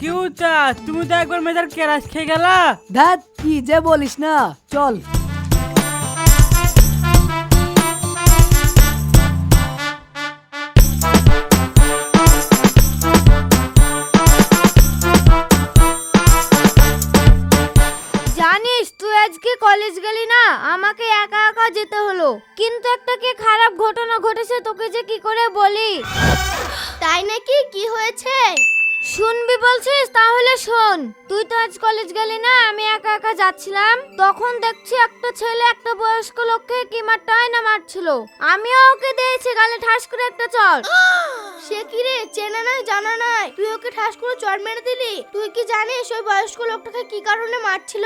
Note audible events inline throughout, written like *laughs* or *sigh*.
কি উচ্চা তুমি তো একবার মেজার কেরাস খেয়ে গেলা? ধ্যাত কি যে বলিস না। চল। আজকে কলেজ গেলি না আমাকে একা একা যেতে হলো। কিন্তু একটা কি খারাপ ঘটনা ঘটেছে তোকে যে কি করে বলি? তাই নাকি? কি হয়েছে? শুনবি বলছিস? তাহলে শোন। তুই তো আজ কলেজ গেলি না আমি একা একা যাচ্ছিলাম। তখন দেখছি একটা ছেলে একটা বয়স্ক লোককে কি মারটাই না মারছিল। আমিও ওকে দিয়েছি গালে ঠাস করে একটা চড় সে কি রে? চেনা নাই জানা নাই। তুই ওকে ঠাস করে চড় মেরে দিলি? তুই কি জানিস ওই বয়স্ক লোকটাকে কি কারণে মারছিল?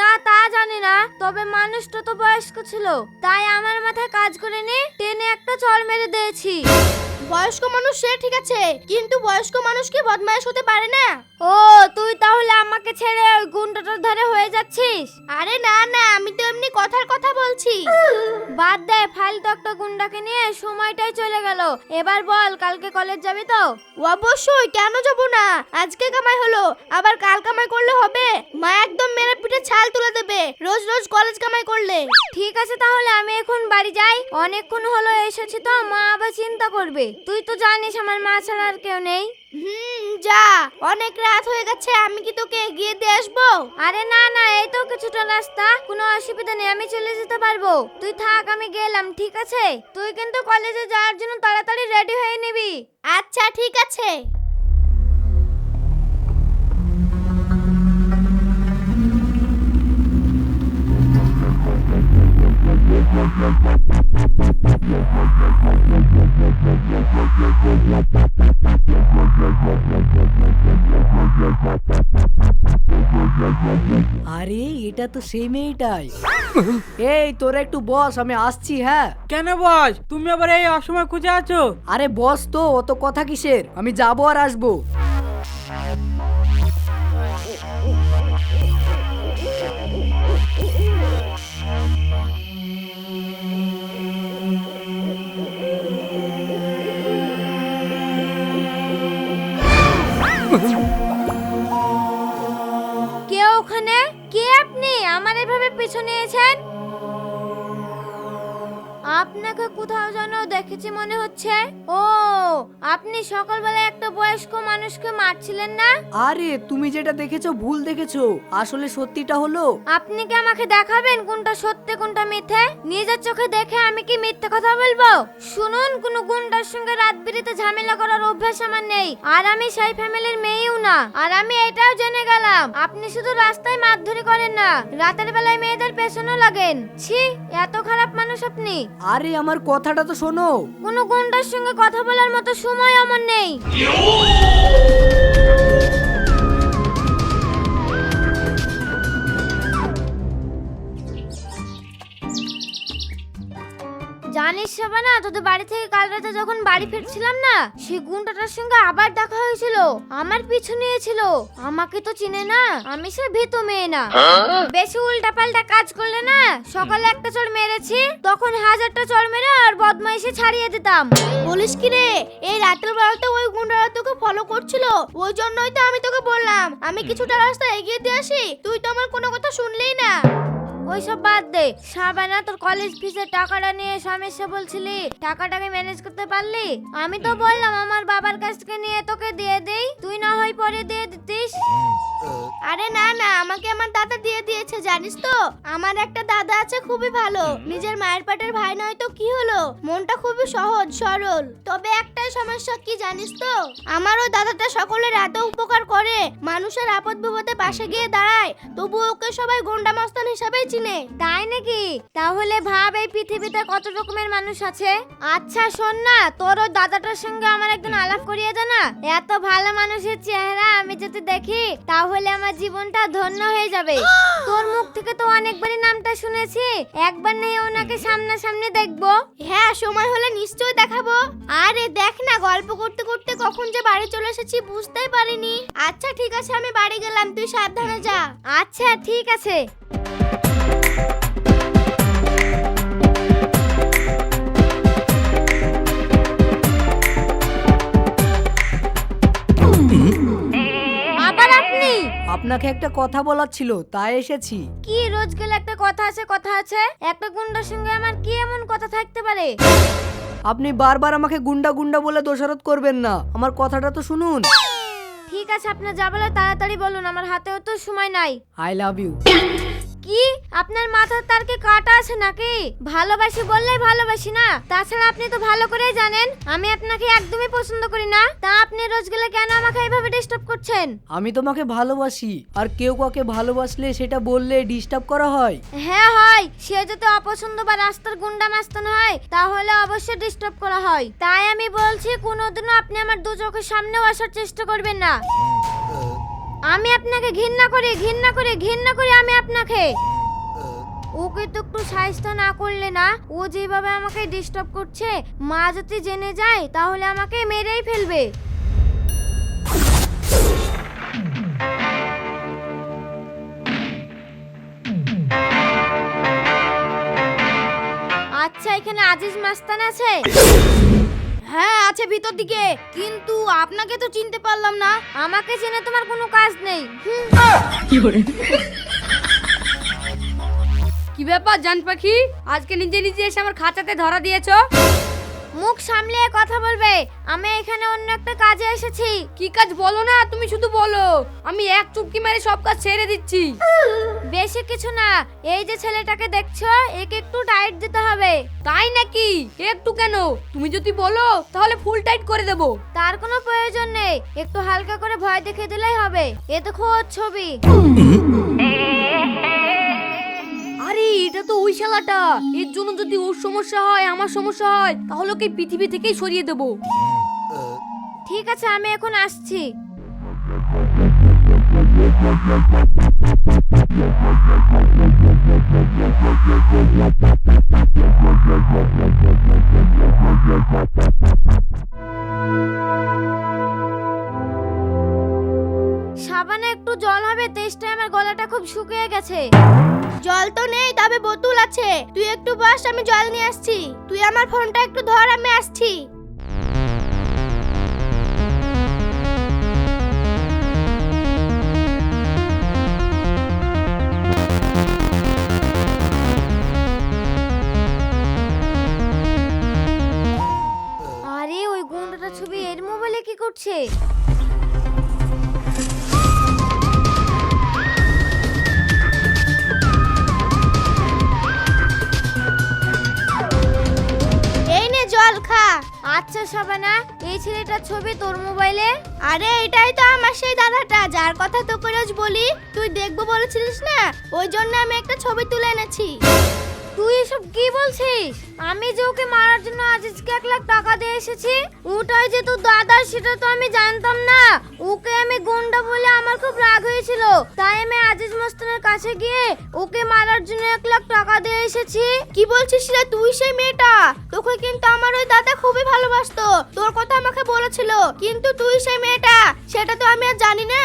না তা জানি না। তবে মানুষটা তো বয়স্ক ছিল। তাই আমার মাথায় কাজ করে নি টেনে একটা চড় মেরে দিয়েছি। বয়স্ক মানুষ সে ঠিক আছে। কিন্তু বয়স্ক মানুষ কি বদমাইশ হতে পারে না? ও তুই তাহলে আমাকে ছেড়ে ওই গুন্ডাটার ধারে হয়ে যাচ্ছিস? আরে না না আমি তো এমনি কথার কথা বলছি। ফাইল তো একটা গুন্ডাকে নিয়ে সময়টাই চলে গেল। এবার বল কালকে কলেজ যাবি তো? অবশ্যই কেন যাব না? আজকে কামাই হলো আবার কাল কামাই করলে হবে? মা একদম মেরে পিঠে ছাল তুলে দেবে রোজ রোজ কলেজ কামাই করলে। ঠিক আছে তাহলে আমি এখন বাড়ি যাই। অনেকক্ষণ হলো এসেছি তো মা আবার চিন্তা করবে। তুই তো জানিস আমার মা ছাড়া আর কেউ নেই। হুম যা অনেক রাত হয়ে গেছে আমি কি তোকে এগিয়ে দিয়ে আসব? আরে না না এই তো কিছুটা রাস্তা কোনো অসুবিধা নেই আমি চলে যেতে পারব। তুই থাক আমি গেলাম ঠিক আছে? তুই কিন্তু কলেজে যাওয়ার জন্য তাড়াতাড়ি রেডি হয়ে নিবি। আচ্ছা ঠিক আছে। তো সেই মেয়েটাই। এই তোরা একটু বস আমি আসছি হ্যাঁ? কেন বস? তুমি আবার এই অসময় খুঁজে আছো? আরে বস তো অত কথা কিসের? আমি যাব আর আসব। আমার এভাবে পিছু নিয়েছেন? আপনাকে কোথাও যেন দেখেছি মনে হচ্ছে। ও আপনি সকালবেলা একটা বয়স্ক মানুষকে মারছিলেন না? আরে তুমি যেটা দেখেছ ভুল দেখেছ। আসলে সত্যিটা হলো আপনি কি আমাকে দেখাবেন কোনটা সত্যি কোনটা মিথ্যে? নিজের চোখে দেখে আমি কি মিথ্যে কথা বলব? শুনুন কোন গুন্ডার সঙ্গে রাত বিরিতে ঝামেলা করার অভ্যাস আমার নেই। আর আমি সেই ফ্যামিলির মেয়েও না। আর আমি এটাও জেনে গেলাম আপনি শুধু রাস্তায় মারধরি করেন না। রাতের বেলায় মেয়েদের পেছনও লাগেন। ছি এত খারাপ মানুষ আপনি। আরে আমার কথাটা তো শোনো। কোনো গুন্ডার সঙ্গে কথা বলার মতো সময় আমার নেই। জানিস না তোদের বাড়ি থেকে কাল রাতে যখন বাড়ি ফিরছিলাম না সেই গুন্ডাটার সঙ্গে আবার দেখা হয়েছিল। আমার পিছু নিয়েছিল। আমাকে তো চিনে না আমি সে ভীতু মেয়ে না। বেশি উল্টা পাল্টা কাজ করলে না সকালে একটা চড় মেরেছি তখন হাজারটা চড় মেরে আর বদমাইশে ছাড়িয়ে দিতাম। বলিস কি রে এই রাতের বেলাতে ওই গুন্ডারা তোকে ফলো করছিল ওই জন্যই তো আমি তোকে বললাম আমি কিছুটা রাস্তা এগিয়ে দিয়ে আসি তুই তো আমার কোনো কথা শুনলেই না। ওইসব বাদ দে। সাবানা, তোর কলেজ ফিসের টাকাটা নিয়ে সমস্যা বলছিলি। টাকাটাকে ম্যানেজ করতে পারলি? আমি তো বললাম আমার বাবার কাছ থেকে নিয়ে তোকে দিয়ে দেই। তুই না হয় পরে দিয়ে দিতিস। আরে না না আমাকে আমার দাদা দিয়ে দিয়েছে জানিস তো? আমার একটা দাদা আছে খুবই ভালো। নিজের মায়ের পেটের ভাই নয় তো কি হলো? মনটা খুবই সহজ সরল। তবে একটাই সমস্যা কি জানিস তো? আমার ওই দাদাটা সকলের এত উপকার করে। মানুষের আপদ বিপদে পাশে গিয়ে দাঁড়ায়। তবু ওকে সবাই গন্ডা মস্তান হিসাবেই চিনে। তাই নাকি? তাহলে ভাব এই পৃথিবীতে কত রকমের মানুষ আছে? আচ্ছা শোন না তোর ওই দাদাটার সঙ্গে আমার একদিন আলাপ করিয়ে দে না। এত ভালো মানুষের চেহারা আমি যদি দেখি তাহলে আমার জীবনটা ধন্য হয়ে যাবে। *gasps* তোর মুখ থেকে তো অনেকবারই নামটা শুনেছি। একবার নেই ওনাকে সামনাসামনি দেখব। হ্যাঁ সময় হলে নিশ্চয়ই দেখাবো। আরে দেখ না গল্প করতে করতে কখন যে বাড়ি চলে এসেছি বুঝতেই পারিনি। আচ্ছা ঠিক আছে আমি বাড়ি গেলাম তুই সাবধানে যা। আচ্ছা ঠিক আছে। আপনি আপনাকে একটা কথা বলার ছিল তাই এসেছি। কি রোজ গেলে একটা কথা আছে কথা আছে? একটা গুন্ডার সঙ্গে আমার কি এমন কথা থাকতে পারে? আপনি বারবার আমাকে গুন্ডা গুন্ডা বলে দোষারোপ করবেন না। আমার কথাটা তো শুনুন। ঠিক আছে আপনার যা বলে তাড়াতাড়ি বলুন আমার হাতেও তো সময় নাই। আই লাভ ইউ কি? আপনার মাথার তার কি কাটা আছে নাকি? ভালোবাসি বললেই ভালোবাসি না। তাছাড়া আপনি তো ভালো করেই জানেন আমি আপনাকে একদমই পছন্দ করি না। তা আপনি রোজ গেলে কেন আমাকে এইভাবে ডিস্টার্ব করছেন? আমি তোমাকে ভালোবাসি আর কেউ কাউকে ভালোবাসলে সেটা বললে ডিস্টার্ব করা হয়। হ্যাঁ হয়। সে যদি অপছন্দ বা রাস্তার গুন্ডা মাস্তান হয় তাহলে অবশ্যই ডিস্টার্ব করা হয়। তাই আমি বলছি কোনোদিনও আপনি আমার দু চোখের সামনেও আসার চেষ্টা করবেন না। আমি আপনাকে ঘৃণা করি ঘৃণা করি ঘৃণা করি আমি আপনাকে। ওকে তো একটু সাহায্য না করলে না, ও যেভাবে আমাকে ডিস্টার্ব করছে, মা যদি জেনে যায়, তাহলে আমাকে মেরেই ফেলবে। আচ্ছা এখানে আজিজ মাস্তান আছে? হ্যাঁ আছে ভিতর দিকে। কিন্তু আপনাকে তো চিনতে পারলাম না। আমাকে চিনে তোমার কোনো কাজ নেই। কি ব্যাপার জান পাখি? আজকে নিজে নিজে এসে আমার খাঁচাতে ধরা দিয়েছ? মুখ সামলিয়ে কথা বলবে। আমি এখানে অন্য একটা কাজে এসেছি। কি কাজ বলো না তুমি শুধু বলো। আমি এক চুপকি মেরে সব কাজ ছেড়ে দিচ্ছি। বেশি কিছু না। এই যে ছেলেটাকে দেখছ একে একটু টাইট দিতে হবে। তাই নাকি? একটু কেন? তুমি যদি বলো তাহলে ফুল টাইট করে দেবো। তার কোনো প্রয়োজন নেই। একটু হালকা করে ভয় দেখে দিলেই হবে। এ তো খোঁজ ছবি। আরে এটা তো ওই শালাটা। এর জন্য যদি ওর সমস্যা হয় আমার সমস্যা হয় তাহলে ওকে পৃথিবী থেকেই সরিয়ে দেবো। ঠিক আছে আমি এখন আসছি। সাবানে একটু জল হবে তেষ্টায় আমার গলাটা খুব শুকিয়ে গেছে। জল তো নেই, তবে বোতল আছে। তুই একটু বস, আমি জল নিয়ে আসছি। তুই আমার ফোনটা একটু ধর, আমি আসছি। কি এই নে জল খা। আচ্ছা সাবানা এই ছেলেটার ছবি তোর মোবাইলে? আরে এটাই তো আমার সেই দাদাটা যার কথা তোকে রোজ বলি। তুই দেখব বলেছিলিস না? ওই জন্য আমি একটা ছবি তুলে এনেছি। তুই এসব কি বলছিস? আমি যে ওকে মারার জন্য আজিজকে এক লাখ টাকা দিয়ে এসেছি, ওটাই যে তোর দাদার সেটা তো আমি জানতাম না। ওকে আমি গুন্ডা বলে আমার খুব রাগ হয়েছিল। তাই আমি আজিজ মস্তানের কাছে গিয়ে ওকে মারার জন্য এক লাখ টাকা দিয়ে এসেছি। কি বলছিস রে তুই সেই মেয়েটা? তোকে কিন্তু আমার ওই দাদা খুবই ভালোবাসতো। তোর কথা আমাকে বলেছিল। কিন্তু তুই সেই মেয়েটা, সেটা তো আমি আর জানি না।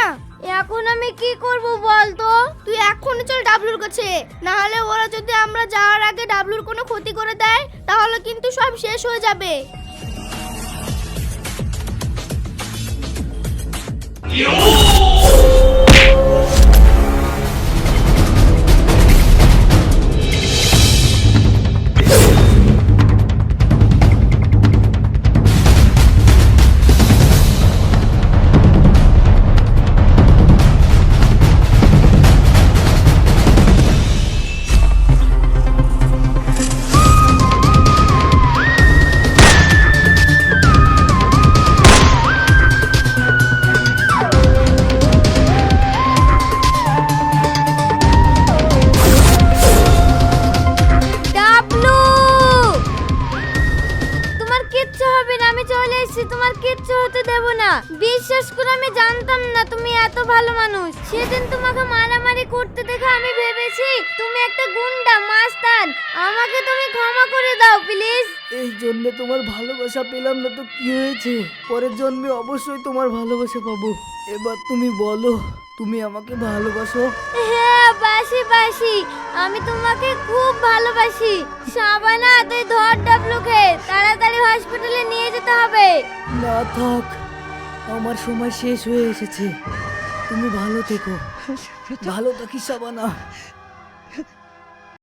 এখন আমি কি করব বল তো? তুই এখন চল ডাবলুর কাছে। না হলে ওরা যদি আমরা যাওয়ার আগে ডাবলুর কোনো ক্ষতি করে দেয় তাহলে কিন্তু সব শেষ হয়ে যাবে। ডাবলু কিচ্ছু হতে দেব না। বিশ্বাস করে আমি জানতাম না তুমি এত ভালো মানুষ। সেদিন তোমাকে মারামারি করতে দেখে আমি ভেবেছি তুমি একটা গুন্ডা মাস্তান। আমাকে তুমি ক্ষমা করে দাও প্লিজ। এই জন্য তোমার ভালোবাসা পেলাম না তো কি হয়েছে? পরের জন্মে অবশ্যই তোমার ভালোবাসা পাবো। এবার তুমি বলো তুমি আমাকে ভালোবাসো? হ্যাঁ বাসি বাসি। আমি তোমাকে খুব ভালোবাসি। সাবানা তুই ধর ডাবলুকে। তাড়াতাড়ি হসপিটালে নিয়ে যেতে হবে। না থাক আমার সময় শেষ হয়ে এসেছে। তুমি ভালো থেকো। *laughs* ভালো থাকিস সাবানা।